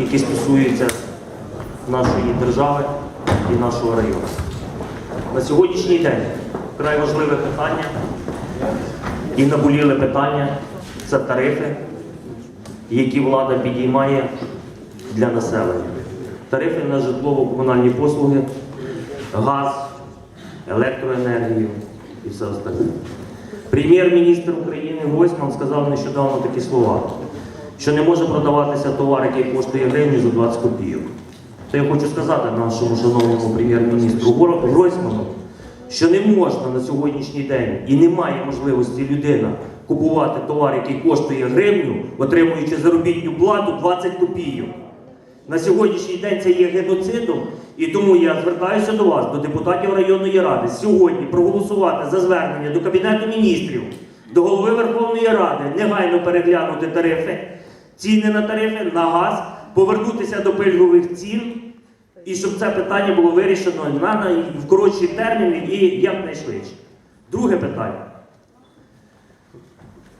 які стосуються нашої держави і нашого району. На сьогоднішній день вкрай важливе питання і наболіле питання це тарифи, які влада підіймає для населення. Тарифи на житлово-комунальні послуги, газ, електроенергію і все остальне. Прем'єр-міністр України Гойсман сказав нещодавно такі слова, що не може продаватися товар, який коштує гривню за 20 копійок. То я хочу сказати нашому шановному прем'єр-міністру Гро- Гройсману, що не можна на сьогоднішній день і немає можливості людина купувати товар, який коштує гривню, отримуючи заробітну плату 20 копійок. На сьогоднішній день це є геноцидом, і тому я звертаюся до вас, до депутатів районної ради, сьогодні проголосувати за звернення до Кабінету міністрів, до голови Верховної Ради, негайно переглянути тарифи, ціни на тарифи, на газ, повернутися до пільгових цін, і щоб це питання було вирішено на, в коротші терміни і якнайшвидше. Друге питання.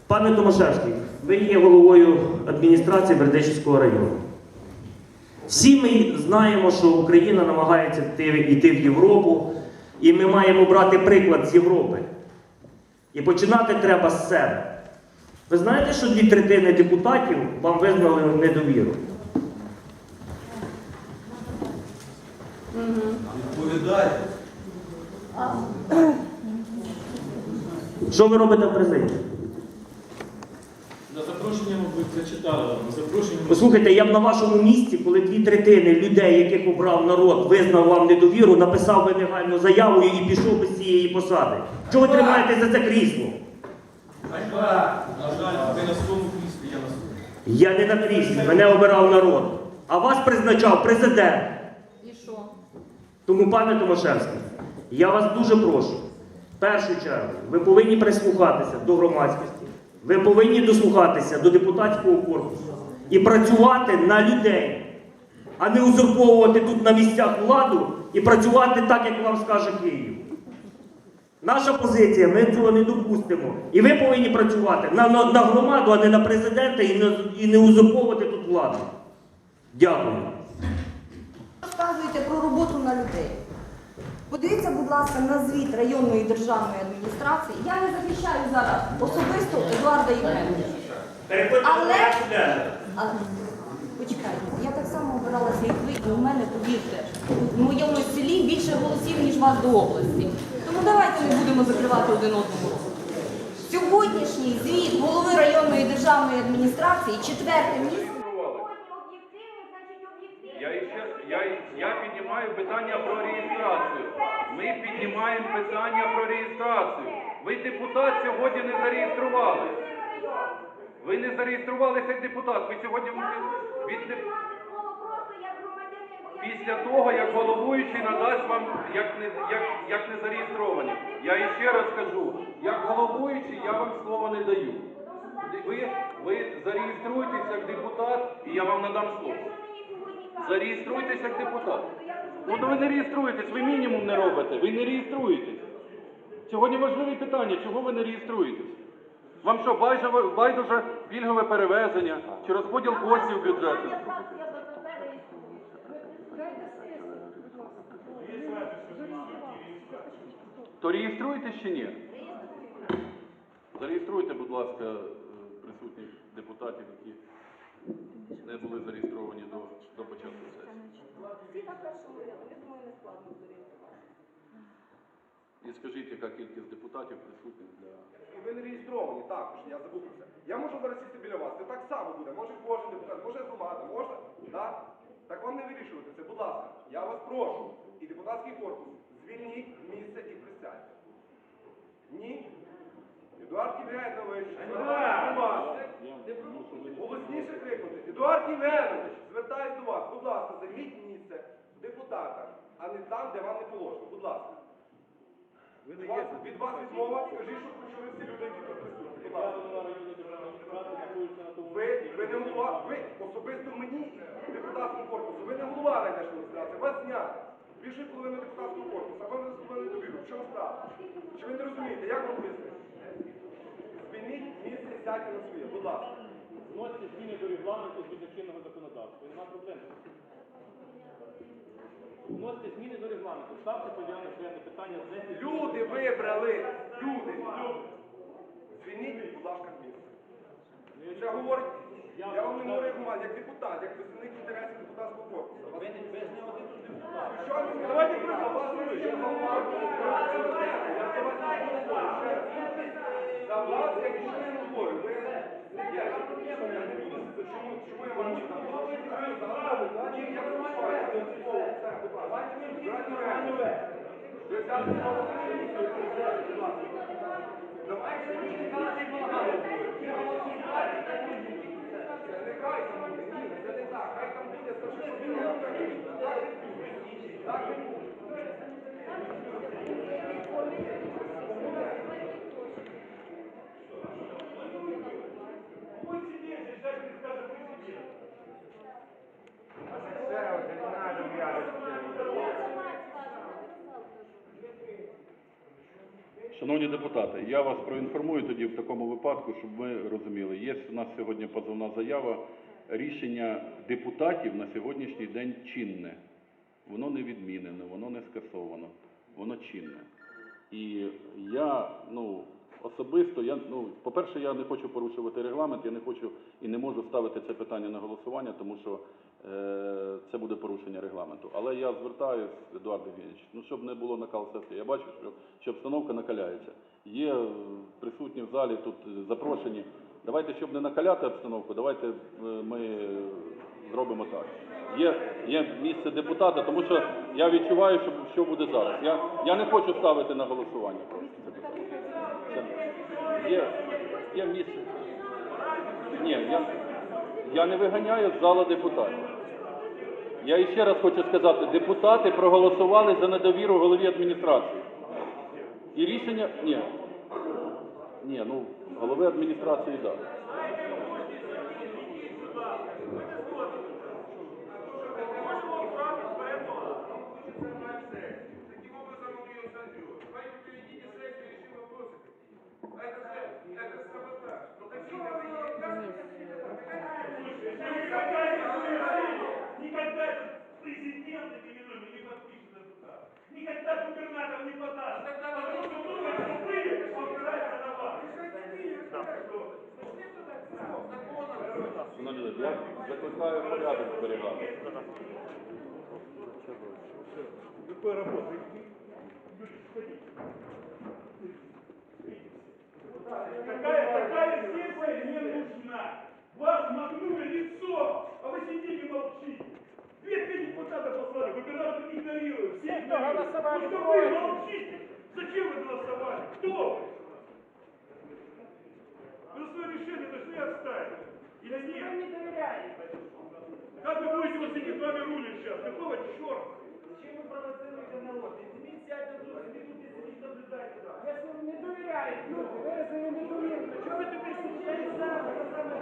Пане Томашевський, ви є головою адміністрації Бердичівського району. Всі ми знаємо, що Україна намагається йти в Європу, і ми маємо брати приклад з Європи. І починати треба з себе. Ви знаєте, що дві третини депутатів вам визнали недовіру? Відповідайте. Що ви робите в президії? На запрошення, мабуть, зачитали вам. Запрошення Послухайте, я б на вашому місці, коли дві третини людей, яких обрав народ, визнав вам недовіру, написав би негайну заяву і пішов би з цієї посади. Чого ви тримаєте за це крісло? Ганьба! На жаль, ви на своєму кріслі, я на своєму. Я не на кріслі, мене обирав народ. А вас призначав президент. І що? Тому, пане Томашевський, я вас дуже прошу. В першу чергу, ви повинні прислухатися до громадськості, ви повинні дослухатися до депутатського корпусу і працювати на людей, а не узурповувати тут на місцях владу і працювати так, як вам скаже Київ. Наша позиція, ми цього не допустимо. І ви повинні працювати на, на, на громаду, а не на президента і не, і не узурповувати тут владу. Дякую. Розказуєте про роботу на людей. Подивіться, будь ласка, на звіт районної державної адміністрації. Я не захищаю зараз особисто Едуарда Євгеновича. Але почекайте, я так само обиралася, як ви, і у мене, повірте, в моєму селі більше голосів, ніж вас до області. Тому давайте не будемо закривати один одному рот. Сьогоднішній звіт голови районної державної адміністрації, четверте місце. Я, ще, я, я піднімаю питання про реєстрацію. Ми піднімаємо питання про реєстрацію. Ви депутат сьогодні не зареєстрували. Ви не зареєструвалися як депутат. Ви сьогодні від, від, після того, як головуючий надасть вам як не, як, як не зареєстровані. Я іще раз кажу, як головуючий я вам слова не даю. Ви, ви зареєструєтесь як депутат і я вам надам слово. Зареєструйтесь як депутат. Ну то ви не реєструєтесь, ви мінімум не робите, ви не реєструєтесь. Сьогодні важливі питання, чого ви не реєструєтесь? Вам що, байдуже пільгове перевезення чи розподіл коштів бюджету? То реєструєтесь чи ні? Зареєструйте, будь ласка, е, присутніх депутатів, які не були зареєстровані до, до початку сесії. Всі на першому ряду, я думаю, не складно зорієнтувати. І скажіть, яка кількість депутатів присутніх для. І ви не реєстровані, також, я забув про це. Я можу зараз сісти біля вас, це так само буде. Може кожен депутат, може громада, можна? Да? Так вам не вирішувати це, будь ласка. Я вас прошу. І депутатський корпус, звільніть місце і присядьте. Ні? Едуард Євгенович. Голосніше крикнути. Едуард Євгенович, звертаюсь до вас. Будь ласка, займіть місце депутата, а не там, де вам не положено. Будь ласка. Від вас, від вас відмова, скажіть, що почули всі люди, які тут присутні. Будь ласка. Ви, ви не голова, ви особисто мені, депутатському корпусу, ви не голова райдержадміністрації, вас зняти. Більше половини депутатського корпусу, а не зробили довіру. В чому справа? Чи ви не розумієте, як вам пояснити? Звільніть місце і сядьте на своє, будь ласка. вносите зміни до регламенту згідно чинного законодавства. Нема проблем. Вносите зміни до регламенту. Ставте порядок денний питання Люди вибрали, люди, люди. Звільніть, будь ласка, місце. Це говорить, я вам не говорю як як депутат, як представник інтересів депутатського корпусу. Що ви Давайте проголосуємо. Я за вас не говорю. За вас я нічого не говорю. Ви я, не буду чому, чому я вам там? Ні, я виступаю, не. Брати реально. Ви взяли слово, будь ласка. Давайте мені не казати багато. Це не хай там буде, ні, це не так. Хай там буде, це вже зробили. Так не буде. Шановні депутати, я вас проінформую тоді в такому випадку, щоб ви розуміли. Є у нас сьогодні позовна заява. Рішення депутатів на сьогоднішній день чинне. Воно не відмінене, воно не скасовано, воно чинне. І я, ну, особисто, я, ну, по-перше, я не хочу порушувати регламент, я не хочу і не можу ставити це питання на голосування, тому що е, це буде порушення регламенту. Але я звертаюсь, Едуард Євгенович, ну, щоб не було накал сесії. Я бачу, що, що обстановка накаляється. Є присутні в залі тут запрошені. Давайте, щоб не накаляти обстановку, давайте е, ми зробимо так. Є, є місце депутата, тому що я відчуваю, що, що буде зараз. Я, я не хочу ставити на голосування. просто це питання. Є, є місце. Ні, я, я не виганяю з зала депутатів. Я іще раз хочу сказати, депутати проголосували за недовіру голові адміністрації. І рішення. Ні. Ні, ну, голови адміністрації так. Такая, такая сессия не нужна. Вас магнули лицо, а вы сидите и молчите. Две три депутата послали, губернатор игнорирует, все игнорируют. Ну что вы молчите? Зачем вы голосовали? Кто вы? Вы свое решение должны отставить. Или нет? Вы не доверяете. Как вы будете вот сидеть с вами рулить сейчас? Какого черта? Чим ви провоцируєте народ? Візьміть сядьте тут, сидіть і сидіть, наблюдайте. Я ж вам не довіряю, люди, виразили недовіру. Чого ви тепер сидите і саме, це саме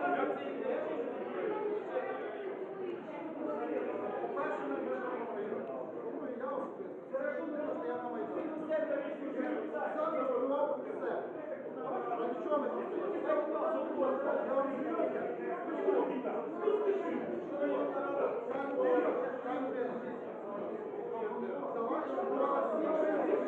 Так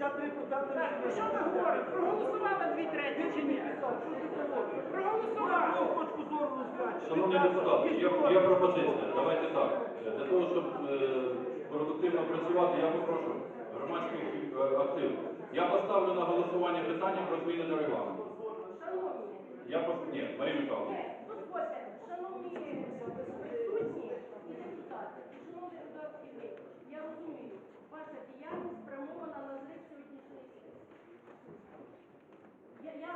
53% Так, про що ми говоримо? Проголосували дві треті чи ні? Проголосували. Точку зору розглянути. Шановні депутати, є, є пропозиція. Давайте так. Для того, щоб е, продуктивно працювати, я попрошу громадський е, актив. Я поставлю на голосування питання про зміни до регламенту. Шановні, Я пос... Ні, Марія Михайловна. Ні, дозвольте, шановні присутні і депутати, і додатки ви, я розумію, ваша діяльність спрямована на зрив сьогоднішньої сесії. Я,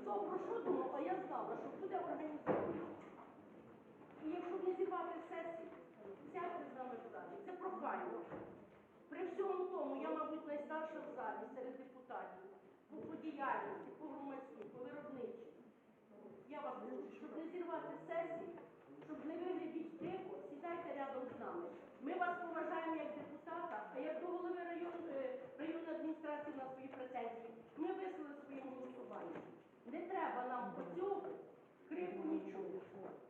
хто про що а я знала, що буде організовано. І якщо не зірвати сесію, сядьте з нами в. Це прохання. При всьому тому, я, мабуть, найстарша в залі серед депутатів. По, по діяльності, по громадській, по виробничій. Я вас прошу, щоб не зірвати сесію, щоб не виглядіть дико, сідайте рядом з нами. Ми вас поважаємо як депутата, а як до голови район, районної адміністрації на свої претензії. Ми висловили своїм голосуванням. Не треба нам по цього крику нічого.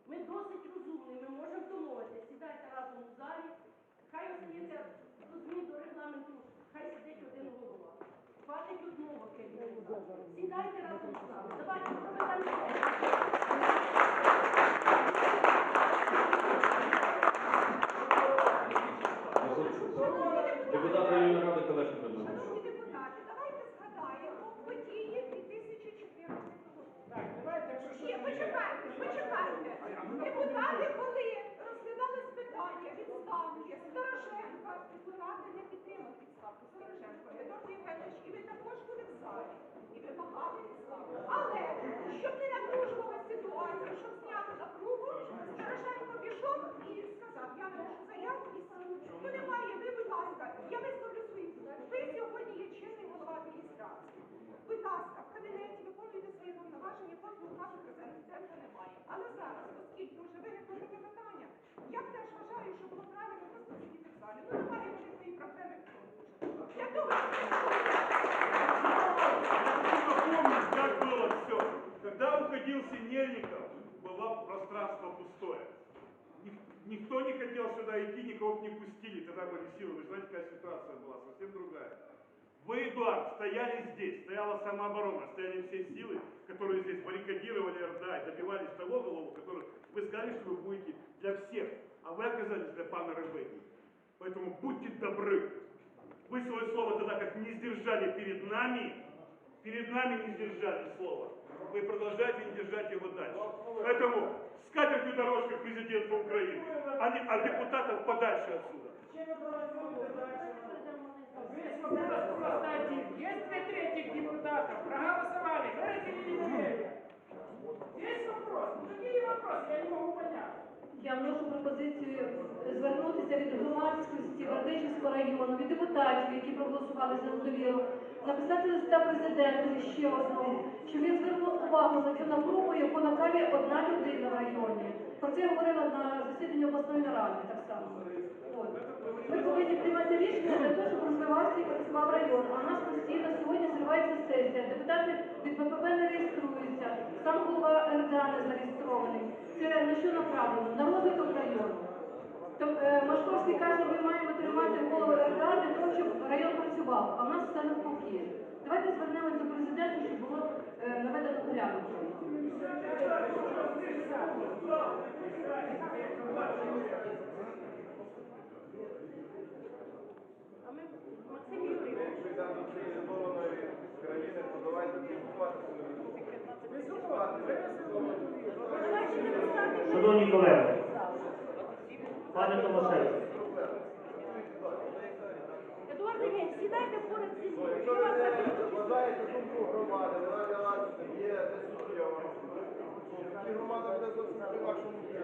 Ми досить розумні, ми можемо домовитися. Сідайте разом у залі. Хай остається до змін до регламенту, хай сидить один голова. Хватить одного керівника. Сідайте разом з нами. Давайте проведемо пустое. Ник- Никто не хотел сюда идти, никого не пустили, тогда были силы. Вы знаете, какая ситуация была, совсем другая. Вы, Эдуард, стояли здесь, стояла самооборона, стояли все силы, которые здесь баррикадировали РДА и добивались того голову, который вы сказали, что вы будете для всех, а вы оказались для пана Ребекки. Поэтому будьте добры. Вы свое слово тогда как не сдержали перед нами, перед нами не сдержали слово. Вы продолжаете не держать его дальше. Поэтому скатертью дорожка президента Украины, а, не, а депутатов подальше отсюда. Есть вопрос просто один. Если депутатов проголосовали, выразили недоверие. Весь вопрос. Ну какие вопросы? Я не могу понять. Я вношу пропозицію звернутися від громадськості Бердичівського району, від депутатів, які проголосували за недовіру, написати листа президентові ще одному, щоб він звернув увагу на цю напругу, яку накалює одна людина в районі. Про це я говорила на засіданні обласної наради так само. От. Ми повинні приймати рішення для того, щоб розвивався і працював район. А у нас постійно сьогодні зривається сесія. Депутати від ППП не реєструються, сам голова РДА не зареєстрований. Це на що направлено? На розвиток району. Е, Машковський каже, ми маємо тримати голову РДА для того, щоб район працював, а в нас все навпаки. Давайте звернемось до президента, щоб було е, наведено порядок. Максим Юрійович, Якщо йдемо до цивілізованої країни, то давайте дискутувати давайте депутати Шановні колеги, пане Томашевський, Едуард Євгенович, сідайте поряд зі мною. Якщо Я вас ви запитую. вважаєте думку громади, вона для вас є несуттєва, тоді громада буде зовсім при вашому місці.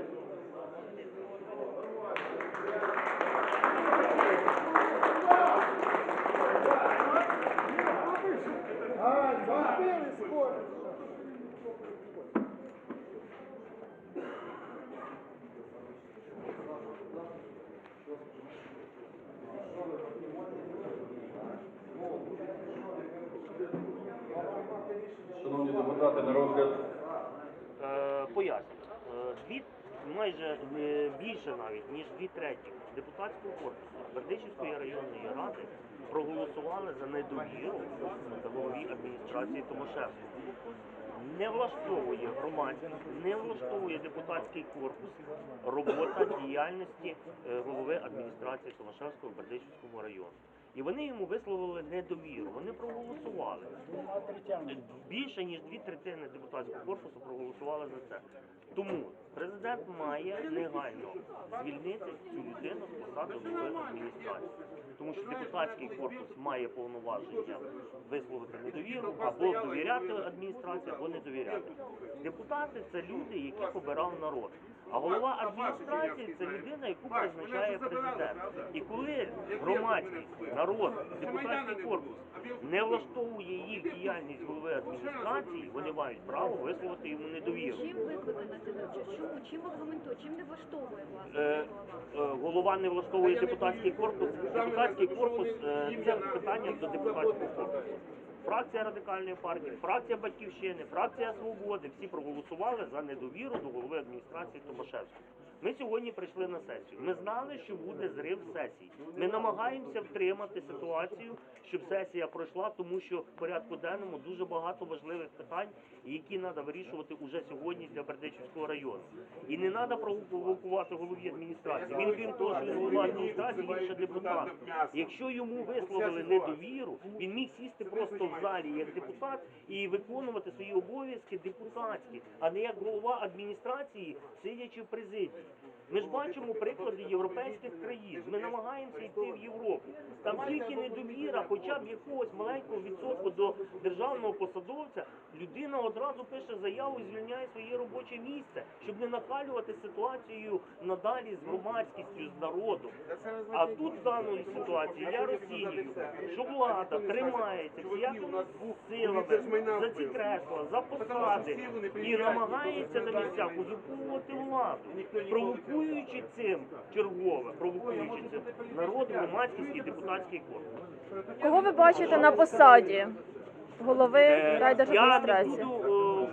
на розгляд. Е, поясню. Е, Дві, майже е, більше навіть, ніж дві треті депутатського корпусу Бердичівської районної ради проголосували за недовіру голові адміністрації Томашевського. Не влаштовує громадськість, не влаштовує депутатський корпус робота діяльності е, голови адміністрації Томашевського в Бердичівському районі. І вони йому висловили недовіру. Вони проголосували. Більше ніж дві третини депутатського корпусу проголосували за це. Тому президент має негайно звільнити цю людину з посади голови адміністрації. Тому що депутатський корпус має повноваження висловити недовіру або довіряти адміністрації, або не довіряти. Депутати це люди, яких обирав народ. А голова адміністрації це людина, яку призначає президент. І коли громадськість, народ, депутатський корпус не влаштовує їх діяльність голови адміністрації, вони мають право висловити йому недовіру. Чим викликана ця невчасть? Чому? Чим аргументує? Чим не влаштовує власне? Е, голова не влаштовує депутатський корпус. Депутатський корпус е, це питання до депутатського корпусу. Фракція радикальної партії, фракція батьківщини, фракція свободи всі проголосували за недовіру до голови адміністрації Томашевського. Ми сьогодні прийшли на сесію. Ми знали, що буде зрив сесії. Ми намагаємося втримати ситуацію, щоб сесія пройшла, тому що в порядку денному дуже багато важливих питань, які треба вирішувати уже сьогодні для Бердичівського району. І не треба провокувати голові адміністрації. Він крім того, що він голова адміністрації, він ще депутат. Якщо йому висловили недовіру, він міг сісти просто в залі як депутат і виконувати свої обов'язки депутатські, а не як голова адміністрації, сидячи в президії. Yeah. Ми ж бачимо приклади європейських країн. Ми намагаємося йти в Європу. Там тільки недовіра, хоча б якогось маленького відсотку до державного посадовця, людина одразу пише заяву і звільняє своє робоче місце, щоб не накалювати ситуацію надалі з громадськістю, з народом. А тут в даній ситуації я розцінюю, що влада тримається всіякими силами за ці кресла, за посади і намагається на місцях узурпувати владу, провокуючи цим чергове, провокуючи цим народ, громадськість і депутатський корпус. Кого ви бачите на посаді голови Е, Я не райдержадміністрації? буду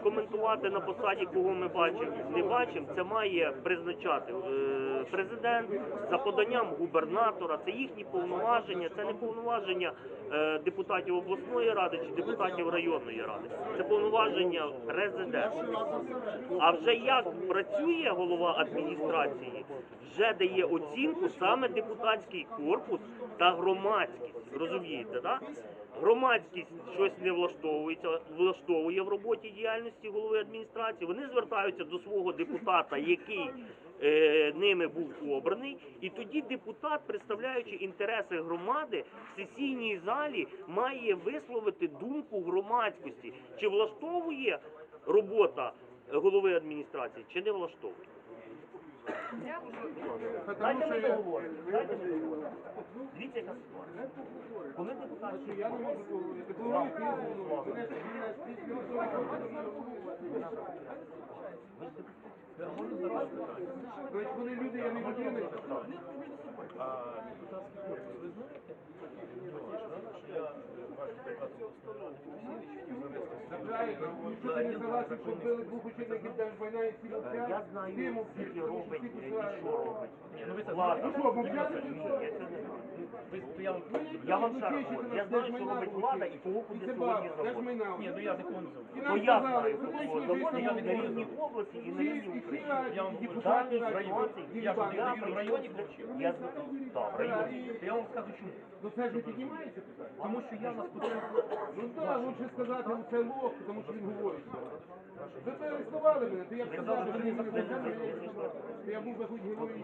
коментувати на посаді, кого ми бачимо, не бачимо. Це має призначати е, президент за поданням губернатора. Це їхні повноваження, це не повноваження е, депутатів обласної ради чи депутатів районної ради. Це повноваження президента. А вже як працює голова адміністрації, вже дає оцінку саме депутатський корпус та громадськість. Розумієте, так? Громадськість щось не влаштовується, влаштовує в роботі діяльності голови адміністрації. Вони звертаються до свого депутата, який е, ними був обраний, і тоді депутат, представляючи інтереси громади, в сесійній залі має висловити думку громадськості, чи влаштовує робота голови адміністрації, чи не влаштовує. Дайте ми договоримо. Дайте ми договоримо. Дивіться, яка ситуація. Коли депутат я не можу Коли люди, я не людина. Що ти не согласен, що вбили двох учасників Держвійна і всі Е, Я знаю, скільки робить і що робить. Влада. Ну що, мовчати? Ні, я це не знаю. Я вам ще раз говорю, я знаю, що робить влада і кого куди сьогодні заводить. Ні, ну я не конзул. То я знаю, кого заводить на рівні області і на рівні України. Я вам В даній ситуації я в районі включив. Я знаю, так, в районі. Я вам скажу чому. Ну це ж не піднімається питання. Тому що я вас Ну так, лучше сказати, ну це лох, тому що він говорить. Ви пересловали мене, то я б сказав, що не то я був би хоч героєм.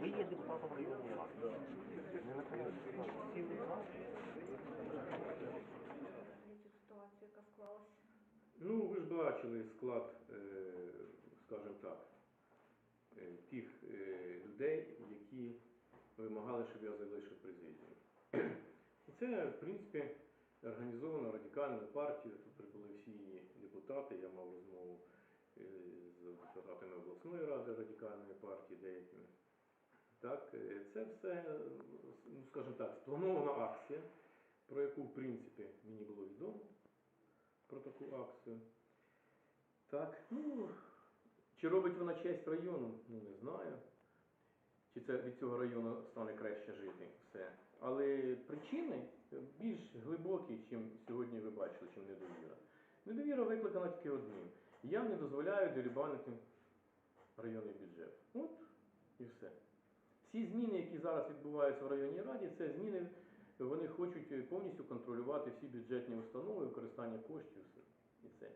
Ви є депутатом районної ради. Не. Ситуація, яка склалася. Ну, ви ж бачили склад, е, скажімо так, людей, які вимагали, щоб я залишив президію. І це, в принципі, організована радикальна партія. Тут прибули всі депутати. Я мав розмову е, з депутатами обласної ради радикальної партії деякими. Так, е, це все, ну, скажімо так, спланована акція про яку, в принципі, мені було відомо, про таку акцію. Так, ну, чи робить вона честь району, ну не знаю. Чи це від цього району стане краще жити, все. Але причини більш глибокі, чим сьогодні ви бачили, чим недовіра. Недовіра викликана тільки одним. Я не дозволяю дерибанити районний бюджет. От і все. Всі зміни, які зараз відбуваються в районній раді, це зміни, вони хочуть повністю контролювати всі бюджетні установи, використання коштів і це.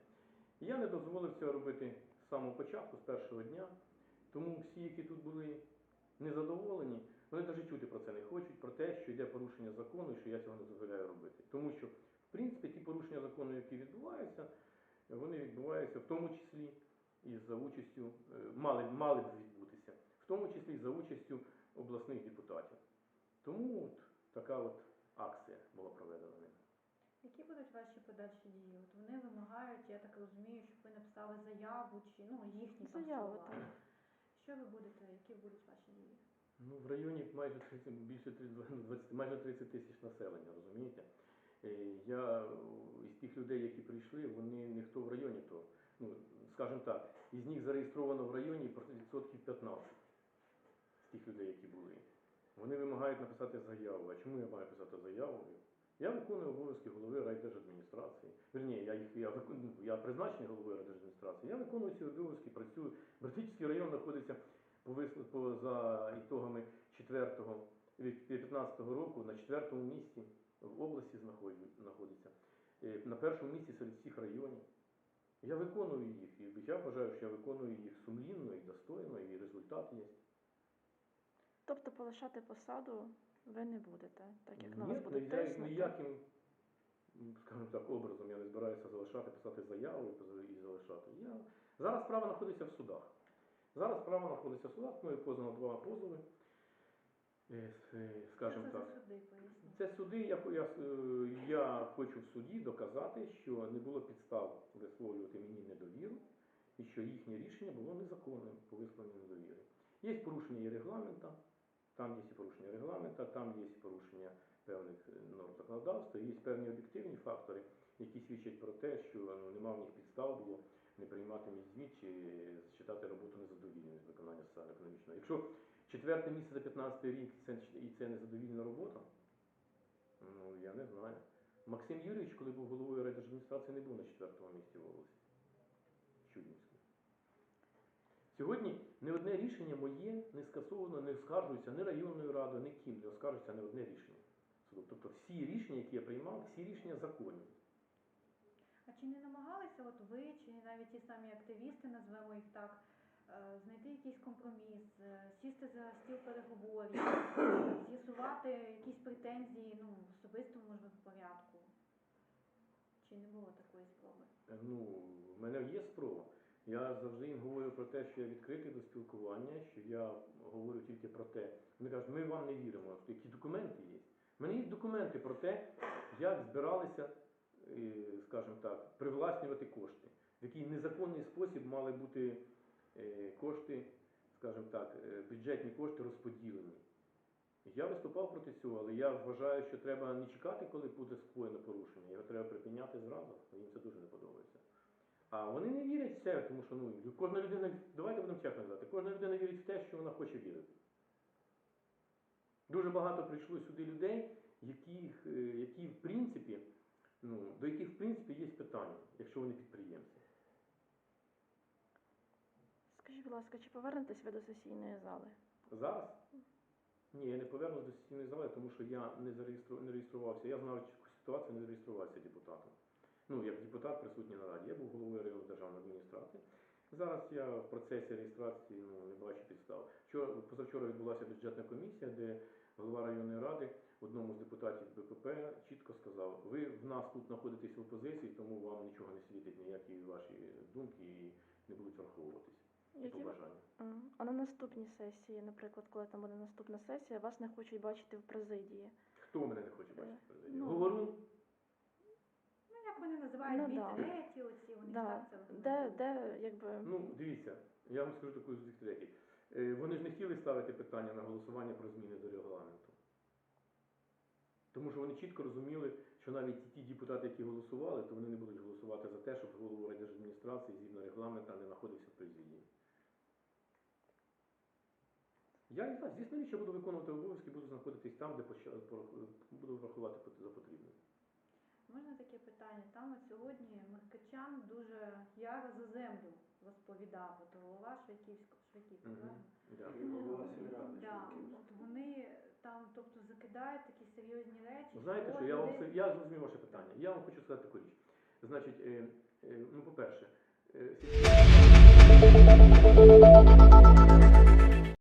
Я не дозволив цього робити з самого початку, з першого дня. Тому всі, які тут були незадоволені, вони навіть чути про це не хочуть, про те, що йде порушення закону і що я цього не дозволяю робити. Тому що, в принципі, ті порушення закону, які відбуваються, вони відбуваються в тому числі і за участю, е, мали, мали б відбутися, в тому числі і за участю обласних депутатів. Тому от така от акція була проведена ними. Які будуть ваші подальші дії? От вони вимагають, я так розумію, щоб ви написали заяву чи ну їхні там слова. так. Що ви будете, які будуть ваші дії? Ну, в районі майже 30, більше 30, майже 30 тисяч населення, розумієте? Е, Я із тих людей, які прийшли, вони ніхто в районі то. Ну, скажімо так, із них зареєстровано в районі відсотків 15 з тих людей, які були. Вони вимагають написати заяву. А чому я маю писати заяву? Я виконую обов'язки голови райдержадміністрації. Вірні, я їх я виконую, я призначений головою райдержадміністрації. Я виконую ці обов'язки, працюю. Братичський район знаходиться по вис- по за ітогами 4-го від 15-го року на четвертому місці в області знаходиться. Е, На першому місці серед всіх районів. Я виконую їх, і я вважаю, що я виконую їх сумлінно і достойно, і результат є. Тобто полишати посаду ви не будете, так як на вас будуть тиснути. ніяким, скажімо так, образом я не збираюся залишати, писати заяву і залишати. Я... Зараз справа знаходиться в судах. Зараз справа знаходиться в судах, мною познано два позови. Е, е, Скажімо це так. суди. Це суди, я, я, е, я хочу в суді доказати, що не було підстав висловлювати мені недовіру і що їхнє рішення було незаконним по висловленню недовіри. Є порушення і регламента, там є і порушення регламента, там є порушення певних е, норм законодавства, є певні об'єктивні фактори, які свідчать про те, що ну, нема в них підстав було не приймати мій звіт чи считати роботу незадовільною з виконання соціально-економічного. Якщо четверте місце за 15 рік це, і це незадовільна робота, ну я не знаю. Максим Юрійович, коли був головою райдержадміністрації, не був на четвертому місці в області. Чуднівської. Сьогодні не одне рішення моє не скасовано, не оскаржується ні районною радою, ні ким не оскаржується не одне рішення. Тобто всі рішення, які я приймав, всі рішення законні. А чи не намагалися от ви, чи навіть ті самі активісти, назвемо їх так, е, знайти якийсь компроміс, е, сісти за стіл переговорів, з'ясувати якісь претензії ну, в особистому можливо порядку? Чи не було такої спроби? Ну, в мене є спроба. Я завжди їм говорю про те, що я відкритий до спілкування, що я говорю тільки про те. Вони кажуть, ми вам не віримо, які документи є. У мене є документи про те, як збиралися, е, скажімо так, привласнювати кошти, в який незаконний спосіб мали бути е, кошти, скажімо так, е, бюджетні кошти розподілені. Я виступав проти цього, але я вважаю, що треба не чекати, коли буде скоєно порушення. Його треба припиняти зразу. Їм це дуже не подобається. А вони не вірять в це, тому що ну, кожна людина, давайте будемо чесно казати, кожна людина вірить в те, що вона хоче вірити. Дуже багато прийшло сюди людей, яких, е, які в принципі, ну, до яких в принципі є питання, якщо вони підприємці. Скажіть, будь ласка, чи повернетесь ви до сесійної зали? Зараз? Ні, я не повернусь до сесійної зали, тому що я не, зареєстру... не реєструвався. Я знав цю ситуацію, не реєструвався депутатом. Ну, як депутат присутній на раді. Я був головою районної державної адміністрації. Зараз я в процесі реєстрації ну, не бачу підстав. Вчора, позавчора відбулася бюджетна комісія, де голова районної ради одному з депутатів БПП чітко сказав: ви в нас тут знаходитесь в опозиції, тому вам нічого не світить, ніякі ваші думки і не будуть враховуватись. Які побажання. А на наступній сесії, наприклад, коли там буде наступна сесія, вас не хочуть бачити в президії. Хто мене не хоче бачити в президії? Ну, Говорун? Як вони називають Ну, дві да. треті, оці, вони Да. так це Де, де, якби. Ну, дивіться, я вам скажу таку з третій. Вони ж не хотіли ставити питання на голосування про зміни до регламенту. Тому що вони чітко розуміли, що навіть ті депутати, які голосували, то вони не будуть голосувати за те, щоб голову райдержадміністрації згідно регламенту не знаходився в президії. Я не знаю, звісно, що буду виконувати обов'язки, буду знаходитись там, де поча- по- буду врахувати пот- за потрібне. Можна таке питання? Там от сьогодні Михкачан дуже яро за землю розповідав, от голова Швайківського, Швайківського, правильно? Да. Да, от вони там, тобто, закидають такі серйозні речі. Знаєте, що я вам все- я зрозумів ваше питання. Я вам хочу сказати таку річ. Значить, е, е, ну, по-перше, е,